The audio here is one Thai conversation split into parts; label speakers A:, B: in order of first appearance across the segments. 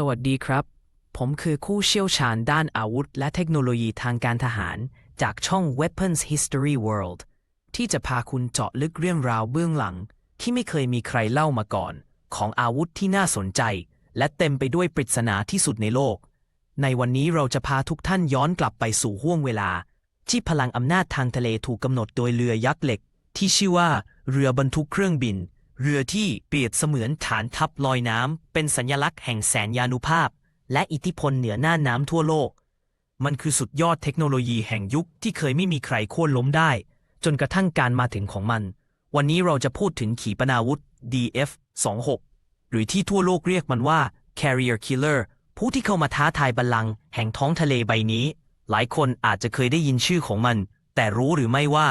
A: สวัสดีครับ ผมคือผู้เชี่ยวชาญด้านอาวุธ และเทคโนโลยีทางการทหาร จากช่อง Weapons History World ที่จะพาคุณเจาะลึกเรื่องราวเบื้องหลัง ที่ไม่เคยมีใครเล่ามาก่อน ของอาวุธที่น่าสนใจ และเต็มไปด้วยปริศนาที่สุดในโลก ในวันนี้เราจะพาทุกท่านย้อนกลับไปสู่ห้วงเวลา ที่พลังอำนาจทางทะเลถูกกำหนดโดยเรือยักษ์เหล็ก ที่ชื่อว่า เรือบรรทุกเครื่องบิน เรือที่เปรียบเสมือนฐานทัพลอยน้ำ เป็นสัญลักษณ์แห่งแสนยานุภาพ และอิทธิพลเหนือหน้าน้ำทั่วโลก มันคือสุดยอดเทคโนโลยีแห่งยุคที่เคยไม่มีใครโค่นล้มได้ จนกระทั่งการมาถึงของมัน วันนี้เราจะพูดถึงขีปนาวุธ DF-26 หรือที่ทั่วโลกเรียกมันว่า Carrier Killer ผู้ที่เข้ามาท้าทายบัลลังก์แห่งท้องทะเลใบนี้ หลายคนอาจจะเคยได้ยินชื่อของมัน แต่รู้หรือไม่ว่า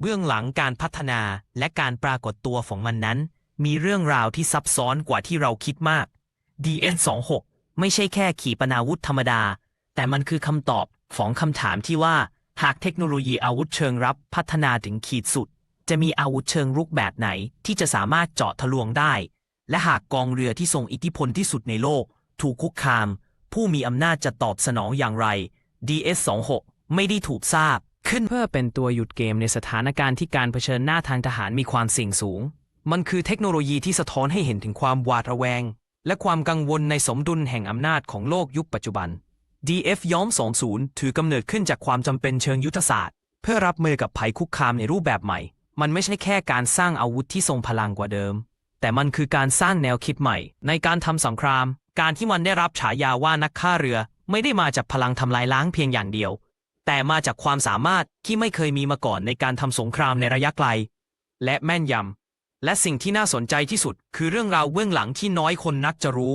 A: เบื้องหลังการพัฒนาและการปรากฏตัวของมันนั้น มีเรื่องราวที่ซับซ้อนกว่าที่เราคิดมาก DN26 ไม่ใช่แค่ขีปนาวุธธรรมดา แต่มันคือคำตอบของคำถามที่ว่า หากเทคโนโลยีอาวุธเชิงรับพัฒนาถึงขีดสุด จะมีอาวุธเชิงรุกแบบไหนที่จะสามารถเจาะทะลวงได้ และหากกองเรือที่ทรงอิทธิพลที่สุดในโลก ถูกคุกคาม ผู้มีอำนาจจะตอบสนองอย่างไร DS26 ไม่ได้ถูกทราบ ขึ้นเพื่อเป็นตัวหยุดเกมในสถานการณ์ที่การเผชิญหน้าทางทหารมีความเสี่ยงสูง มันคือเทคโนโลยีที่สะท้อนให้เห็นถึงความหวาดระแวง และความกังวลในสมดุลแห่งอำนาจของโลกยุคปัจจุบัน DF ย้อม 20 ถือกำเนิดขึ้นจากความจำเป็นเชิงยุทธศาสตร์ เพื่อรับมือกับภัยคุกคามในรูปแบบใหม่ มันไม่ใช่แค่การสร้างอาวุธที่ทรงพลังกว่าเดิม แต่มันคือการสร้างแนวคิดใหม่ ในการทำสงคราม การที่มันได้รับฉายาว่านักฆ่าเรือ ไม่ได้มาจากพลังทำลายล้างเพียงอย่างเดียว แต่มาจากความสามารถที่ไม่เคยมีมาก่อนในการทำสงครามในระยะไกล และแม่นยำและสิ่งที่น่าสนใจที่สุดคือเรื่องราวเบื้องหลังที่น้อยคนนักจะรู้